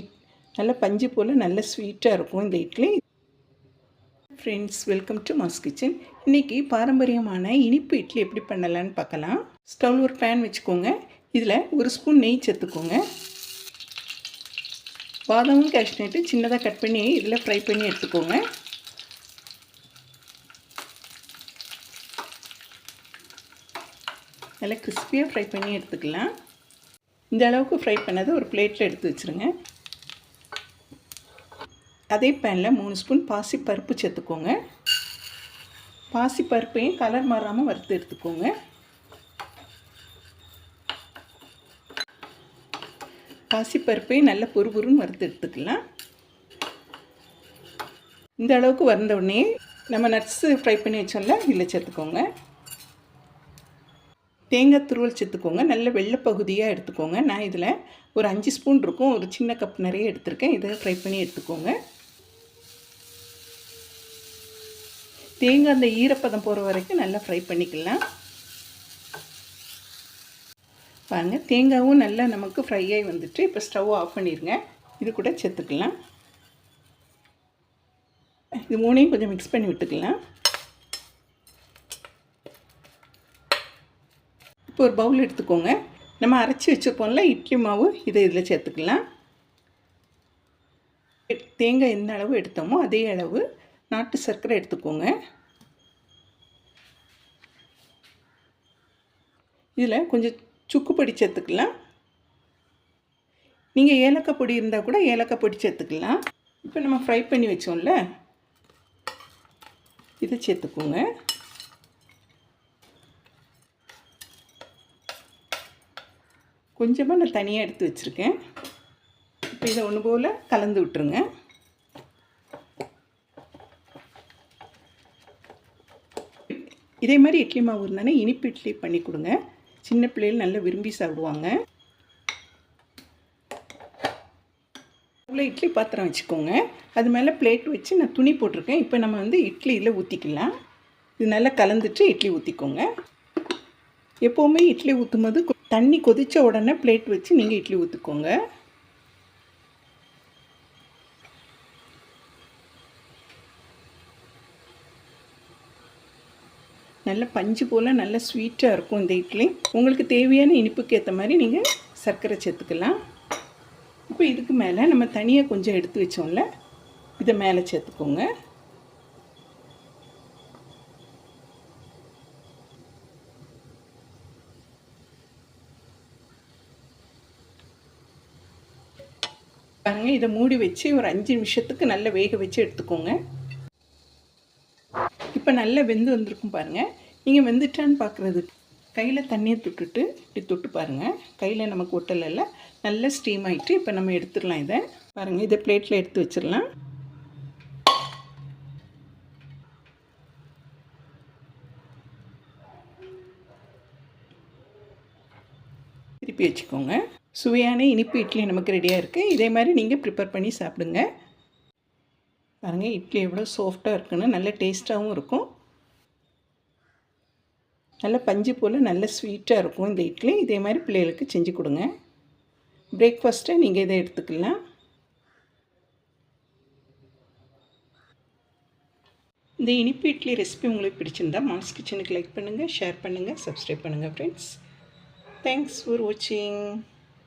It நல்ல பஞ்சு போல் நல்ல ஸ்வீட்டாக இருக்கும் இந்த idli. Friends welcome to mass kitchen இன்றைக்கி பாரம்பரியமான இனிப்பு இட்லி எப்படி பண்ணலான்னு பார்க்கலாம். ஸ்டவ் ஒரு பேன் வச்சுக்கோங்க. இதில் ஒரு ஸ்பூன் நெய் சேர்த்துக்கோங்க. பாதாமும் கேஷ்நட்டு சின்னதாக கட் பண்ணி இதில் ஃப்ரை பண்ணி எடுத்துக்கோங்க. நல்லா கிறிஸ்பியாக ஃப்ரை பண்ணி எடுத்துக்கலாம். இந்த அளவுக்கு ஃப்ரை பண்ணதை ஒரு பிளேட்டில் எடுத்து வச்சுருங்க. அதே பேனில் மூணு ஸ்பூன் பாசிப்பருப்பு சேர்த்துக்கோங்க. பாசிப்பருப்பையும் கலர் மாறாமல் வறுத்து எடுத்துக்கோங்க. பாசிப்பருப்பையும் நல்லா நல்ல பொறுபொருன்னு வறுத்து எடுத்துக்கலாம். இந்த அளவுக்கு வந்த உடனே நம்ம நட்ஸு ஃப்ரை பண்ணி வச்சோம்ல இதில் சேர்த்துக்கோங்க. தேங்காய் துருவல் சேர்த்துக்கோங்க. நல்ல வெள்ளை பகுதியாக எடுத்துக்கோங்க. நான் இதில் ஒரு அஞ்சு ஸ்பூன் இருக்கும். ஒரு சின்ன கப் நிறைய எடுத்திருக்கேன். இதை ஃப்ரை பண்ணி எடுத்துக்கோங்க. தேங்காய் அந்த ஈரப்பதம் போகிற வரைக்கும் நல்லா ஃப்ரை பண்ணிக்கலாம். பாருங்கள் தேங்காயும் நல்லா நமக்கு ஃப்ரை ஆகி வந்துட்டு இப்போ ஸ்டவ் ஆஃப் பண்ணிடுங்க இது கூட சேர்த்துக்கலாம். இது மூணையும் கொஞ்சம் மிக்ஸ் பண்ணி விட்டுக்கலாம். இப்போ ஒரு பவுல் எடுத்துக்கோங்க. நம்ம அரைச்சி வச்சுருப்போம்ல இட்லி மாவு இதை இதில் சேர்த்துக்கலாம். தேங்காய் எந்த அளவு எடுத்தோமோ அதே அளவு நாட்டு சர்க்கரை எடுத்துக்கோங்க. இதில் கொஞ்சம் சுக்கு பொடி சேர்த்துக்கலாம். நீங்கள் ஏலக்காய் பொடி இருந்தால் கூட ஏலக்காய் பொடி சேர்த்துக்கலாம். இப்போ நம்ம ஃப்ரை பண்ணி வச்சோம்ல. இதை சேர்த்துக்கோங்க. கொஞ்சமாக நான் தனியாக எடுத்து வச்சுருக்கேன். இப்போ இதை ஒன்று போல் கலந்து விட்டுருங்க. இதே மாதிரி இட்லி மாவு இருந்தானே இனிப்பு இட்லி பண்ணி கொடுங்க. சின்ன பிள்ளைகள் நல்லா விரும்பி சாப்பிடுவாங்க. இவ்வளோ இட்லி பாத்திரம் வச்சுக்கோங்க. அது மேலே பிளேட் வச்சு நான் துணி போட்டிருக்கேன். இப்போ நம்ம வந்து இட்லியில் ஊற்றிக்கலாம் இது நல்லா கலந்துட்டு இட்லி ஊற்றிக்கோங்க எப்போவுமே இட்லி ஊற்றும் போது தண்ணி கொதித்த உடனே பிளேட் வச்சு நீங்கள் இட்லி ஊற்றிக்கோங்க நல்ல பஞ்சு போல் நல்ல ஸ்வீட்டாக இருக்கும் இந்த இட்லி. உங்களுக்கு தேவையான இனிப்புக்கு ஏற்ற மாதிரி நீங்கள் சர்க்கரை சேர்த்துக்கலாம். இப்போ இதுக்கு மேலே நம்ம தனியாக கொஞ்சம் எடுத்து வச்சோம்ல இதை மேலே சேர்த்துக்கோங்க. பாருங்கள் இதை மூடி வச்சு ஒரு அஞ்சு நிமிஷத்துக்கு நல்லா வேக வச்சு எடுத்துக்கோங்க. இப்போ நல்லா வெந்து வந்திருக்கும் பாருங்கள் நீங்கள் வெந்துட்டான்னு பார்க்குறது கையில் தண்ணியை தொட்டுட்டு இப்படி தொட்டு பாருங்கள் கையில் நமக்கு ஒட்டலில் நல்லா ஸ்டீம் ஆகிட்டு இப்போ நம்ம எடுத்துடலாம் இதை. பாருங்கள் இதை பிளேட்டில் எடுத்து வச்சிடலாம். திருப்பி வச்சுக்கோங்க. சுவையான இனிப்பு இட்லி நமக்கு ரெடியாக இருக்குது இதே மாதிரி நீங்கள் ப்ரிப்பேர் பண்ணி சாப்பிடுங்க. பாருங்கள் இட்லி எவ்வளோ சாஃப்டாக இருக்குன்னு நல்ல டேஸ்ட்டாகவும் இருக்கும். நல்ல பஞ்சு போல் நல்ல ஸ்வீட்டாக இருக்கும் இந்த இட்லி. இதே மாதிரி பிள்ளைகளுக்கு செஞ்சு கொடுங்க. பிரேக்ஃபாஸ்ட்டை நீங்கள் இதை எடுத்துக்கலாம். இந்த இனிப்பு இட்லி ரெசிபி உங்களுக்கு பிடிச்சிருந்தா மாஸ் கிச்சனுக்கு லைக் பண்ணுங்கள் ஷேர் பண்ணுங்கள் சப்ஸ்கிரைப் பண்ணுங்கள் ஃப்ரெண்ட்ஸ் தேங்க்ஸ் ஃபார் வாட்சிங்